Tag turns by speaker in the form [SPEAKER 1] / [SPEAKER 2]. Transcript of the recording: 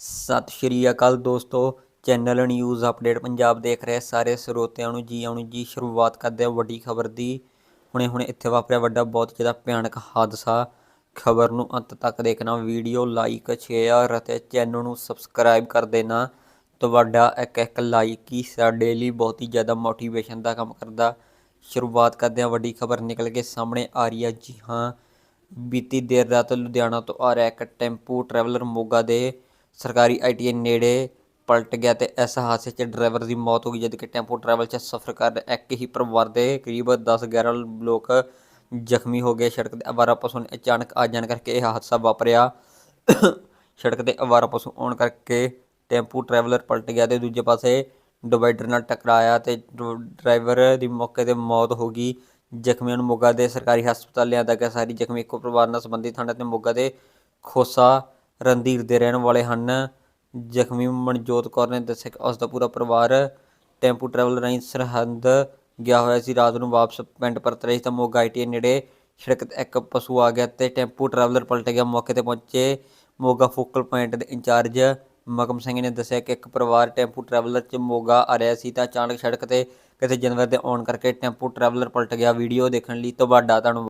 [SPEAKER 1] ਸਤਿ ਸ਼੍ਰੀ ਅਕਾਲ ਦੋਸਤੋ, channel news update Punjab ਦੇਖ ਰਹੇ ਸਾਰੇ ਸਰੋਤਿਆਂ ਨੂੰ ਜੀ ਆਉਣ ਜੀ ਸ਼ੁਰੂਆਤ ਕਰਦੇ ਹਾਂ ਵੱਡੀ ਖਬਰ ਦੀ। ਹੁਣੇ ਹੁਣੇ ਇੱਥੇ ਵਾਪਰਿਆ ਵੱਡਾ, ਬਹੁਤ ਜ਼ਿਆਦਾ ਭਿਆਨਕ ਹਾਦਸਾ। ਖਬਰ ਨੂੰ ਅੰਤ ਤੱਕ ਦੇਖਣਾ, ਵੀਡੀਓ ਲਾਈਕ ਸ਼ੇਅਰ ਅਤੇ ਚੈਨਲ ਨੂੰ ਸਬਸਕ੍ਰਾਈਬ ਕਰ ਦੇਣਾ। ਤੁਹਾਡਾ ਇੱਕ ਇੱਕ ਲਾਈਕ ਹੀ ਸਾਡੇ ਲਈ ਬਹੁਤ ਹੀ ਜ਼ਿਆਦਾ ਮੋਟੀਵੇਸ਼ਨ ਦਾ ਕੰਮ ਕਰਦਾ। ਸ਼ੁਰੂਆਤ ਕਰਦੇ ਹਾਂ, ਵੱਡੀ ਖਬਰ ਨਿਕਲ ਕੇ ਸਾਹਮਣੇ ਆ ਰਹੀ ਹੈ ਜੀ ਹਾਂ। ਬੀਤੀ ਦੇਰ ਰਾਤ ਲੁਧਿਆਣਾ ਤੋਂ ਆ ਰਿਹਾ ਇੱਕ ਟੈਂਪੂ ਟਰੈਵਲਰ ਮੋਗਾ ਦੇ ਸਰਕਾਰੀ ਆਈਟੀਆਈ ਨੇੜੇ ਪਲਟ ਗਿਆ ਤੇ ਇਸ ਹਾਦਸੇ 'ਚ ਡਰਾਈਵਰ ਦੀ ਮੌਤ ਹੋ ਗਈ, ਜਦਕਿ ਟੈਂਪੂ ਟਰੈਵਲ 'ਚ ਸਫ਼ਰ ਕਰ ਰਹੇ ਇੱਕ ਹੀ ਪਰਿਵਾਰ ਦੇ ਕਰੀਬ 10-11 ਲੋਕ ਜ਼ਖਮੀ ਹੋ ਗਏ। ਸੜਕ ਦੇ ਅਵਾਰਾ ਪਸ਼ੂ ਨੇ ਅਚਾਨਕ ਆ ਜਾਣ ਕਰਕੇ ਇਹ ਹਾਦਸਾ ਵਾਪਰਿਆ। ਸੜਕ ਤੇ ਅਵਾਰਾ ਪਸ਼ੂ ਆਉਣ ਕਰਕੇ ਟੈਂਪੂ ਟਰੈਵਲਰ ਪਲਟ ਗਿਆ ਤੇ ਦੂਜੇ ਪਾਸੇ ਡਿਵਾਈਡਰ ਨਾਲ ਟਕਰਾਇਆ ਤੇ ਡਰ- ਡਰਾਈਵਰ ਦੀ ਮੌਕੇ ਤੇ ਮੌਤ ਹੋ ਗਈ। ਜ਼ਖਮੀਆਂ ਨੂੰ ਮੋਗਾ ਦੇ ਸਰਕਾਰੀ ਹਸਪਤਾਲ ਲਿਆਂਦਾ ਗਿਆ। ਸਾਰੀ ਜ਼ਖਮੀ ਇੱਕੋ ਪਰਿਵਾਰ ਨਾਲ ਸੰਬੰਧਿਤ ਹਨ ਤੇ ਮੋਗਾ ਦੇ ਖੋਸਾ ਰਣਧੀਰ ਦੇ ਰਹਿਣ ਵਾਲੇ ਹਨ। ਜ਼ਖਮੀ ਮਨਜੋਤ ਕੌਰ ਨੇ ਦੱਸਿਆ ਕਿ ਉਸ ਦਾ ਪੂਰਾ ਪਰਿਵਾਰ ਟੈਂਪੂ ਟਰੈਵਲ ਰਾਹੀਂ ਸਰਹੰਦ ਗਿਆ ਹੋਇਆ ਸੀ। ਰਾਤ ਨੂੰ ਵਾਪਸ ਪਿੰਡ ਪਰਤ ਰਹੀ ਸੀ ਤਾਂ ਮੋਗਾ ਆਈਟੀ ਨੇੜੇ ਸੜਕ ਤੇ ਇੱਕ ਪਸ਼ੂ ਆ ਗਿਆ ਤੇ ਟੈਂਪੂ ਟਰੈਵਲਰ ਪਲਟ ਗਿਆ। ਮੌਕੇ ਤੇ ਪਹੁੰਚੇ ਮੋਗਾ ਫੋਕਲ ਪੁਆਇੰਟ ਦੇ ਇੰਚਾਰਜ ਮਗਮ ਸਿੰਘ ਨੇ ਦੱਸਿਆ ਕਿ ਇੱਕ ਪਰਿਵਾਰ ਟੈਂਪੂ ਟਰੈਵਲਰ 'ਚ ਮੋਗਾ ਆ ਰਿਹਾ ਸੀ ਤਾਂ ਅਚਾਨਕ ਸੜਕ ਤੇ ਕਿਸੇ ਜਾਨਵਰ ਦੇ ਆਉਣ ਕਰਕੇ ਟੈਂਪੂ ਟਰੈਵਲਰ ਪਲਟ ਗਿਆ। ਵੀਡੀਓ ਦੇਖਣ ਲਈ ਤੁਹਾਡਾ ਧੰਨਵਾਦ।